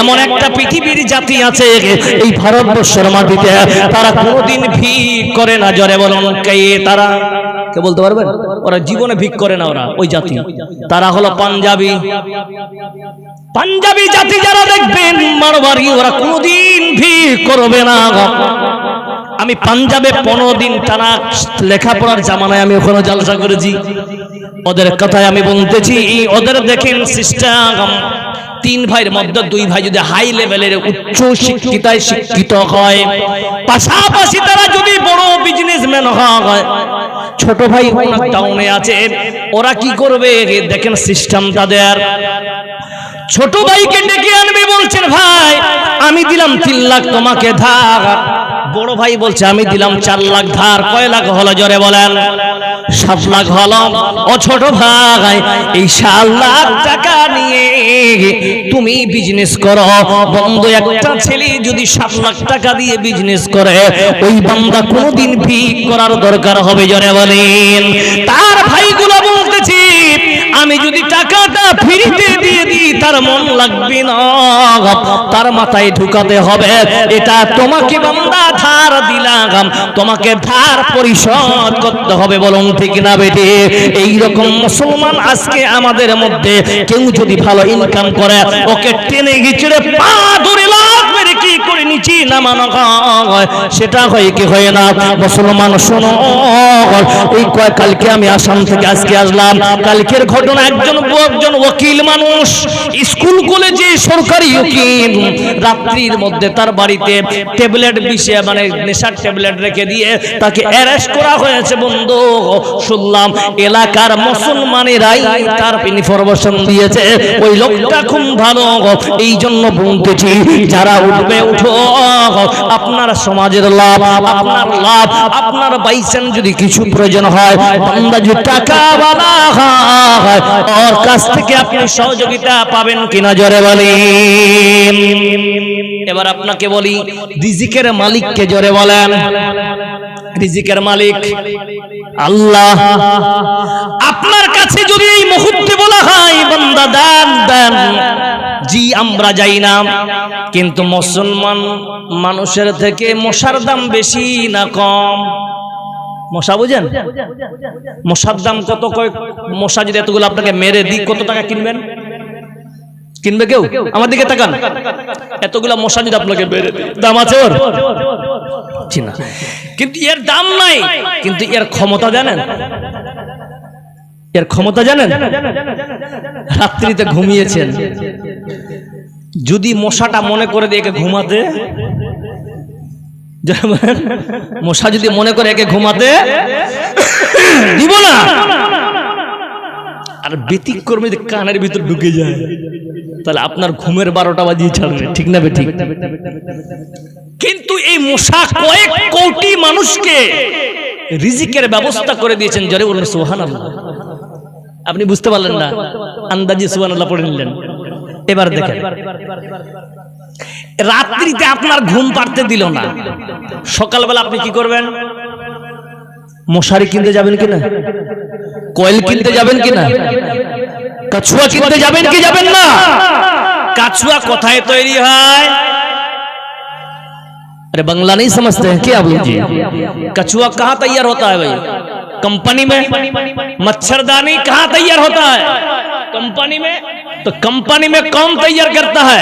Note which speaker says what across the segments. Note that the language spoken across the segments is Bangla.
Speaker 1: এমন একটা পৃথিবীর জাতি আছে, এই ভারতবর্ষের মাটিতে। তারা কোনোদিন ভিক করে না, জরে বলুন, কে তারা? কে বলতে পারবেন ওরা জীবনে ভিক করে না ওরা, ওই জাতি। তারা হলো পাঞ্জাবি। পাঞ্জাবি জাতি যারা দেখবেন মারবাড়ি ওরা কোনোদিন ভিক করবে না। আমি পাঞ্জাবে পনেরো দিন টানা লেখাপড়ার জামানায় আমি ওখানে জালসা করেছি। ওদের কথায় আমি বলতেছি, ওদের দেখেন সিস্টেম তিন ভাইয়ের মধ্যে দুই ভাই যদি হাই লেভেলের উচ্চ শিক্ষিতায় শিক্ষিত হয়, পাশাপাশি তারা যদি বড় বিজনেসম্যান হয়, ছোট ভাই টাউনে আছে, ওরা কি করবে? দেখেন সিস্টেম তাদের। ছোট ভাইকে ডেকে আনবে বলছেন, ভাই, আমি দিলাম তিন লাখ তোমাকে ধার। বড় ভাই বলছে, আমি দিলাম চার লাখ ধার। কয় লাখ হলো জোরে বলেন। সাত লাখ হলো, ও ছোট ভাই, এই সাত লাখ টাকা নিয়ে তুমি বিজনেস করো। বন্ধ, একটা ছেলে যদি সাত লাখ টাকা দিয়ে বিজনেস করে, ওই বান্দা কোনোদিন ভিক করার দরকার হবে জোরে বলেন। তার ভাইগুলো আমি যদি টাকাটা ফ্রিতে দিয়ে দিই, তার মন লাগবে না। তার মাথায় ঢুকাতে হবে। এটা তোমাকে বান্দা ধার দিলাম। তোমাকে ধার পরিশোধ করতে হবে বলুন ঠিক না বেটে? এই রকম মুসলমান আজকে আমাদের মধ্যে কেউ যদি ভালো ইনকাম করে, ওকে টেনে গিচড়ে পা ধরে লাভ মেরে কি করে নিচে নামানো সেটা হয় কি হয় না? মুসলমান, শোনো। এই কয়, কালকে আমি আসাম থেকে আজকে আসলাম। কালকের ঘটনা একজন একজন ওকিল মানুষ স্কুল, কলেজে সরকারি উকিল। রাত্রির মধ্যে তার বাড়িতে ট্যাবলেট বিষে মানে নেশার ট্যাবলেট রেখে দিয়ে তাকে অ্যারেস্ট করা হয়েছে, বন্ধু। শুনলাম, এলাকার মুসলমানেরাই তার ইনফরমেশন দিয়েছে। ওই লোকটা খুব ভালো। এই জন্য বলতেছি, যারা উঠবে উঠো আপনার সমাজের লাভ, আপনার লাভ, আপনার বাইসেন যদি কিছু প্রয়োজন হয়, বান্দা যদি টাকা বানা হয়, ওর কাছ থেকে আপনি সহযোগিতা পাবেন কিনা জোরে বলেন এবার আপনাকে বলি, রিজিকের মালিককে জরে বলেন। রিজিকের মালিক আল্লাহ। আপনার কাছে যদি এই মুহূর্তে বলা হয়, বান্দা জি আমরা যাই না কিন্তু মুসলমান মানুষের থেকে মশার দাম বেশি না কম? মশা বুঝেন? মশার দাম কত কয়? মশা যদি এতগুলো আপনাকে মেরে দিই, কত টাকা কিনবেন? কিনবে কেউ? আমার দিকে তাকান। এতগুলো মশা যদি আপনাকে মেরে দিই, দাম আছে ওর। কিন্তু এর দাম নাই। কিন্তু এর ক্ষমতা জানেন? এর ক্ষমতা জানেন? রাত্রিতে ঘুমিয়েছেন। যদি মশাটা মনে করে একে ঘুমাতে, মশা যদি মনে করে একে ঘুমাতে, দিব না। আর ব্যতিক্রমে যদি কানের ভিতর ঢুকে যায়, তাহলে আপনার ঘুমের বারোটা বাজিয়ে ছাড়বে, ঠিক না ঠিক? কিন্তু এই মশা কয়েক কোটি মানুষকে রিজিকের ব্যবস্থা করে দিয়েছেন, জরে বলুন সোহান আপনি বুঝতে পারলেন না? আন্দাজি সোহান আল্লাহ পড়ে নিলেন। এবার দেখেন রাত্রিতে আপনার ঘুম পাড়তে দিল না সকালবেলা আপনি কি করবেন মশারি কিনতে যাবেন কিনা কয়েল কিনতে যাবেন কিনা কাছুয়া কিনতে যাবেন কি যাবেন না কাছুয়া কোথায় তৈরি হয় अरे बंगला नहीं समझते हैं क्या बोलिए कछुआ कहाँ तैयार होता है भाई कंपनी में मच्छरदानी कहाँ तैयार होता है कंपनी में तो कंपनी में कौन तैयार करता है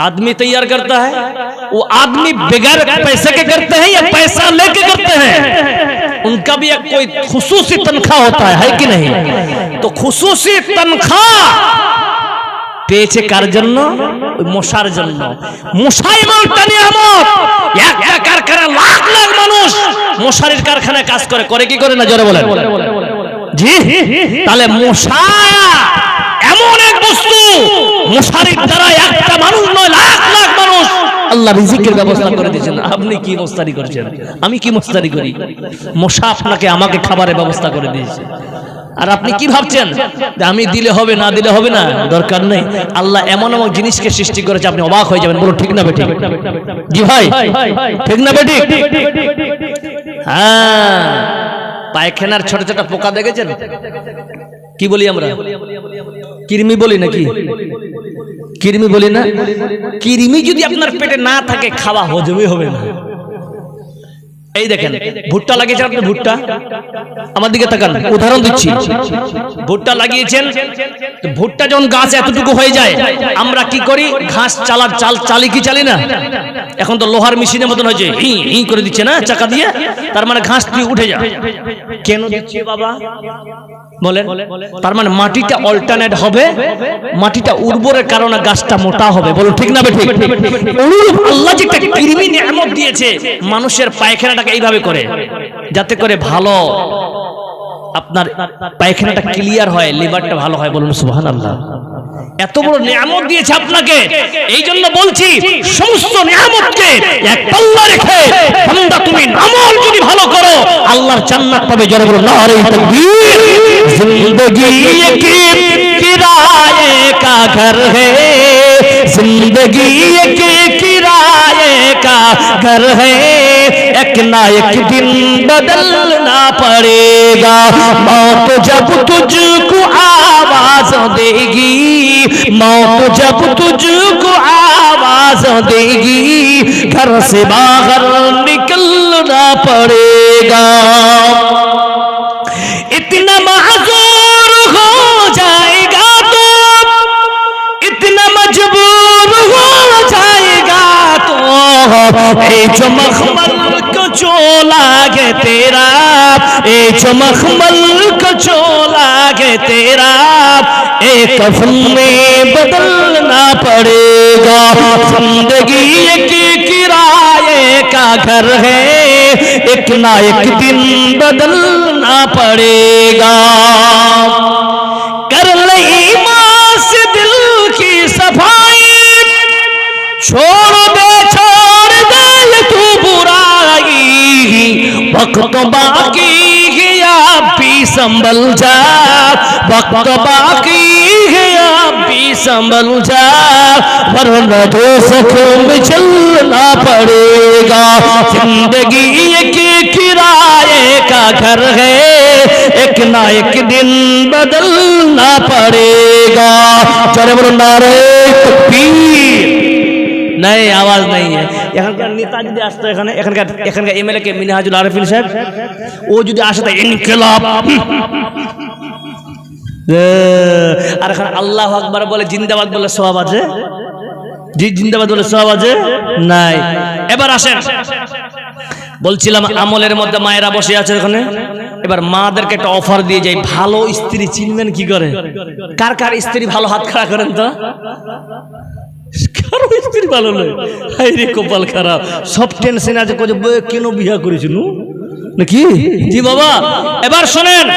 Speaker 1: आदमी तैयार करता है वो आदमी बगैर पैसे के करते हैं या पैसा लेके करते हैं उनका भी एक कोई खुसूसी तनख्वाह होता है है कि नहीं तो खुसूसी तनख्वाह পেয়েছে কার জন্য ওই মশার জন্য মশাই মালটা নিয়ামত একটা কারখানা লাখ লাখ মানুষ মশারির কারখানায় কাজ করে করে কি করে না জোরে বলেন জি তাহলে মশা এমন এক বস্তু মশারির দ্বারা একটা মানুষ নয়, লাখ লাখ মানুষ। আল্লাহ রিজিকের ব্যবস্থা করে দিয়েছেন। আপনি কি মস্তারি করছেন? আমি কি মস্তারি করি? মশা আপনাকে আমাকে খাবারের ব্যবস্থা করে দিয়েছে। আর আপনি কি ভাবছেন? আমি দিলে হবে, না দিলে হবে না? দরকার নেই। আল্লাহ এমন এমন জিনিসকে সৃষ্টি করেছে, আপনি অবাক হয়ে যাবেন। বলো ঠিক না বেটি জি ভাই, ঠিক না বেটি হ্যাঁ। পায়খানার ছোট ছোট পোকা দেখেছেন? কি বলি আমরা? কৃমি বলি নাকি? কৃমি বলি না? কৃমি যদি আপনার পেটে না থাকে, খাওয়া হজমই হবে না। এই দেখেন, ভুট্টা লাগিয়েছেন আপনি, ভুট্টা? আমার দিকে তাকান, উদাহরণ দিচ্ছি। ভুট্টা লাগিয়েছেন ভুট্টা যখন গাছ এতটুকু হয়ে যায়, আমরা কি করি? ঘাস চালার চাল, চালি কি চালি না? এখন তো লোহার মেশিনের মতন হয়েছে, হি হি করে দিচ্ছে না, চাকা দিয়ে? তার মানে ঘাস তুই উঠে যায়। কেন দিচ্ছে বাবা? বলেন, তার মানে মাটিটা অল্টারনেট হবে, মাটিটা উর্বরের কারণে গাছটা মোটা হবে। বলো ঠিক না আল্লাহ দিয়েছে, মানুষের পায়খানাটাকে এইভাবে করে, যাতে করে ভালো আপনার পায়খানাটা ক্লিয়ার হয় লিভারটা ভালো হয়। বলুন সুবহান আল্লাহ এত বড় নিয়ামত দিয়েছে আপনাকে এই জন্য বলছি, সমস্ত নিয়ামতকে এক পাল্লা রেখে বান্দা তুমি আমল যদি ভালো করো, আল্লাহর জান্নাত পাবে। জোরে বলো নারে তাকবীর زندگی کی کرائے کا گھر ہے۔ زندگی کی کرائے کا گھر ہے۔ ایک نہ ایک دن بدلنا پڑے گا۔ موت جب تجھ کو آواز دے گی۔ موت جب تجھ کو آواز دے گی۔ گھر سے باہر نکلنا پڑے گا۔ اے جو چولا گے تیرا، اے جو مخمل چولا گے تیرا، اے کفن میں بدلنا پڑے گا۔ زندگی ایک کرائے کا گھر ہے، ایک نہ ایک دن بدلنا پڑے گا۔ کر لئی ماں سے دل کی صفائی چھوڑ دے وقت باقی گیا بھی سنبھل جا، وقت باقی گیا بھی سنبھل جا، ورنہ دو سکوں میں چلنا پڑے گا۔ زندگی ایک کرائے کا گھر ہے، ایک نہ ایک دن بدلنا پڑے گا۔ چلے بولو نعرے تکبیر নাই, আওয়াজ নাই এখানকার নেতা যদি আসতো, এখানে এখানকার এখানকার এমএলএ কে? মিনহাজুল আরফিন সাহেব। ও যদি আসে তাই আর এখন আল্লাহ আকবার বলে জিন্দাবাদ বলে সব আছে? জি, জিন্দাবাদ বলে সব আছে? নাই। এবার আসেন। বলছিলাম, আমলের মধ্যে মায়েরা বসে আছে ওখানে। এবার মাদেরকে একটা অফার দিয়ে যাই। ভালো স্ত্রী চিনবেন কি করে? কার কার স্ত্রী ভালো হাত খাড়া করেন তো? ভালো নয়। কপাল খারাপ। সব টেনশন আছে কেন বিয়া নাকি? জি বাবা, এবার শোনেন।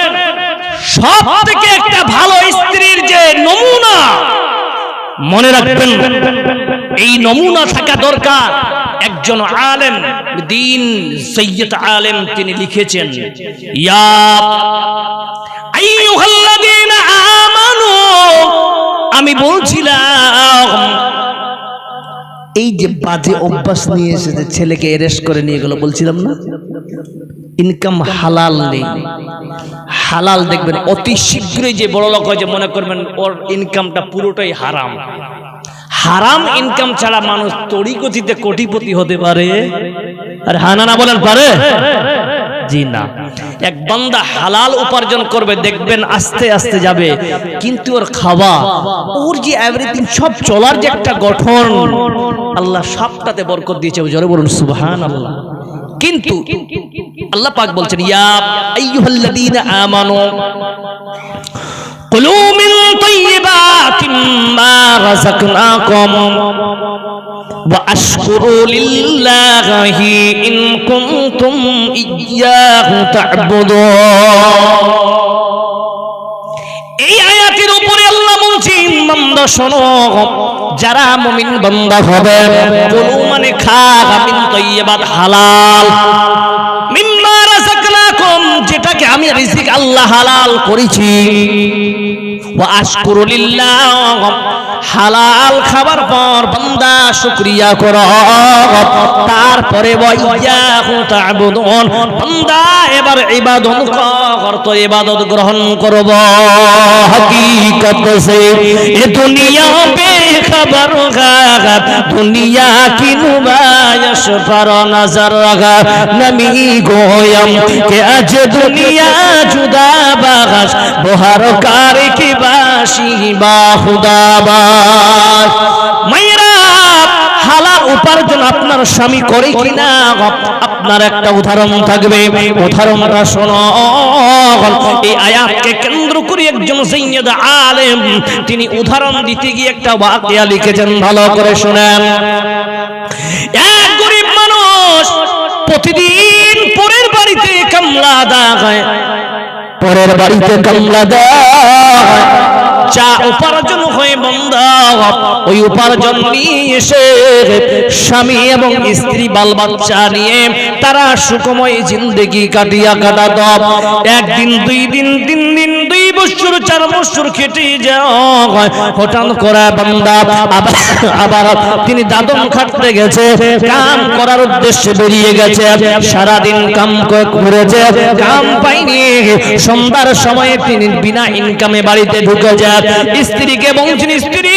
Speaker 1: সব থেকে একটা ভালো স্ত্রীর যে নমুনা, মনে রাখবেন, এই নমুনা থাকা দরকার। একজন আলেম, দিন সৈয়দ আলেম তিনি লিখেছেন আমি বলছিলাম এই যে বাজে অভ্যাস নিয়ে এসেছে ছেলেকে অ্যারেস্ট করে নিয়ে গেল, বলছিলাম না? ইনকাম হালাল নেই। হালাল দেখবেন, অতি শীঘ্রই যে বড় লোক হয় যে মনে করবেন ওর ইনকামটা পুরোটাই হারাম। হারাম ইনকাম ছাড়া মানুষ তড়িগতিতে কোটিপতি হতে পারে? আর হানা না, বলেন, পারে? জি না। এক বান্দা হালাল উপার্জন করবে, দেখবেন আস্তে আস্তে যাবে। কিন্তু ওর খাওয়া, ওর যে এভরিথিং সব চলার যে একটা গঠন, আল্লাহ সবটাতে বরকত দিয়েছে। জোরে বলুন সুবহান আল্লাহ কিন্তু আল্লাহ পাক বলছেন, ইয়া আইয়ুহাল্লাযীনা আমানু কুলু মিন ওয়া আশকুরু লিল্লাহি ইন কুনতুম ইয়্যাহু তা'বুদুন এই আয়াতের উপরে আল্লাহ বলছেন, বান্দা যারা মুমিন বান্দা হবে মানে খা মিন তাইয়্যিবাত হালাল। মিম্মা রাযাকনাকুম, যেটাকে আমি রিজিক আল্লাহ হালাল করেছি। হালাল খাবার পর বান্দা শুকরিয়া কর। তারপরে তাবুদুন। এবার ইবাদন কর, তো ইবাদত গ্রহণ করব। হকিকত সে এ দুনিয়া পে খবর গা দুনিয়া কি নুবায়স পর নজর কে আজ দুনিয়া জুদা বাগাস বহার কার শিবা হুদাবার মায়েরা, হালাল উপার্জন আপনার স্বামী করে কিনা আপনার একটা উদাহরণ থাকবে। উদাহরণটা শোনো। এই আয়াতকে কেন্দ্র করে একজন সৈয়দ আলেম, তিনি উদাহরণ দিতে গিয়ে একটা বাকিয়া লিখেছেন, ভালো করে শোনেন। এক গরিব মানুষ প্রতিদিন পরের বাড়িতে কামলা দাগায় পরের বাড়িতে কামলা দেয়। চা উপার্জন হয়ে বন্ধা, ওই উপার্জন নিয়ে এসে স্বামী এবং স্ত্রী বাল বাচ্চা নিয়ে তারা সুখময় জিন্দগি কাটিয়া কাটা কাটাত একদিন, দুই দিন, তিন দিন, দুই বছর, চার বছর খেটে যায়। হঠাৎ করা বান্দা আবার আবার তিনি দাদন খাটতে গেছে, কাম করার উদ্দেশ্যে বেরিয়ে গেছে। সারাদিন কাম করেছে কাম পাইনি। সন্ধ্যার সময়ে তিনি বিনা ইনকামে বাড়িতে ঢুকে যায় স্ত্রীকে বলছেন স্ত্রী